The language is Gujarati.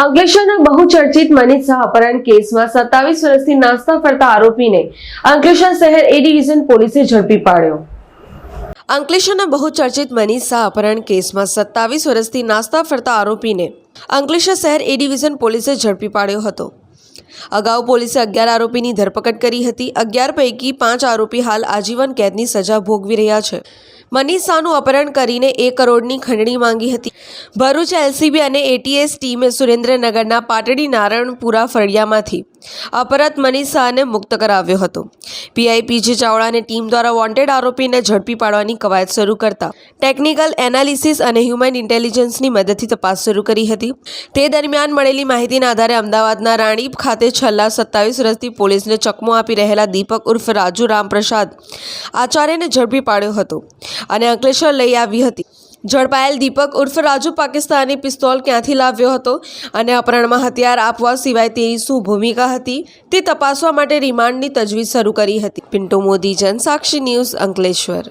અંકલેશ્વરના બહુચર્ચિત મનીષ શાહ અપહરણ કેસમાં સત્તાવીસ વર્ષથી નાસ્તા ફરતા આરોપીને અંકલેશ્વર શહેર એ ડિવિઝન પોલીસે ઝડપી પાડ્યો. અંકલેશ્વરના બહુચર્ચિત મનીષ શાહ અપહરણ કેસમાં સત્તાવીસ વર્ષથી નાસ્તા ફરતા આરોપીને અંકલેશ્વર શહેર એ ડિવિઝન પોલીસે ઝડપી પાડ્યો હતો. અગાઉ પોલીસે અગિયાર આરોપીની ધરપકડ કરી હતી. અગિયાર પૈકી પાંચ આરોપી હાલ આજીવન કેદની સજા ભોગવી રહ્યા છે. મનીષ શાહનું અપહરણ કરીને એક કરોડની ખંડણી માંગી હતી. ભરૂચ એલસીબી અને એટીએસ ટીમે સુરેન્દ્રનગરના પાટડી નારાયણપુરા ફળિયામાંથી અપરત મનીષ શાહને મુક્ત કરાવ્યો હતો. પીઆઈ પીજી ચાવડાની ટીમ દ્વારા વોન્ટેડ આરોપીને ઝડપી પાડવાની કવાયત શરૂ કરતા ટેકનિકલ એનાલિસિસ અને હ્યુમન ઇન્ટેલિજન્સની મદદથી તપાસ શરૂ કરી હતી. તે દરમિયાન મળેલી માહિતીના આધારે અમદાવાદના રાણીપ ખાતે છેલ્લા સત્તાવીસ વર્ષથી પોલીસને ચકમો આપી રહેલા દીપક ઉર્ફ રાજુ રામપ્રસાદ આચાર્યને ઝડપી પાડ્યો હતો. અને અંકલેશ્વર લઈ આવી હતી. ઝડપાયેલ દીપક ઉર્ફ રાજુ પાકિસ્તાની પિસ્તોલ ક્યાંથી લાવ્યો હતો અને અપહરણમાં હથિયાર આપવા સિવાય તેની શું ભૂમિકા હતી તે તપાસવા માટે રિમાન્ડની તજવીજ શરૂ કરી હતી. પિન્ટુ મોદી, જનસાક્ષી ન્યૂઝ અંકલેશ્વર.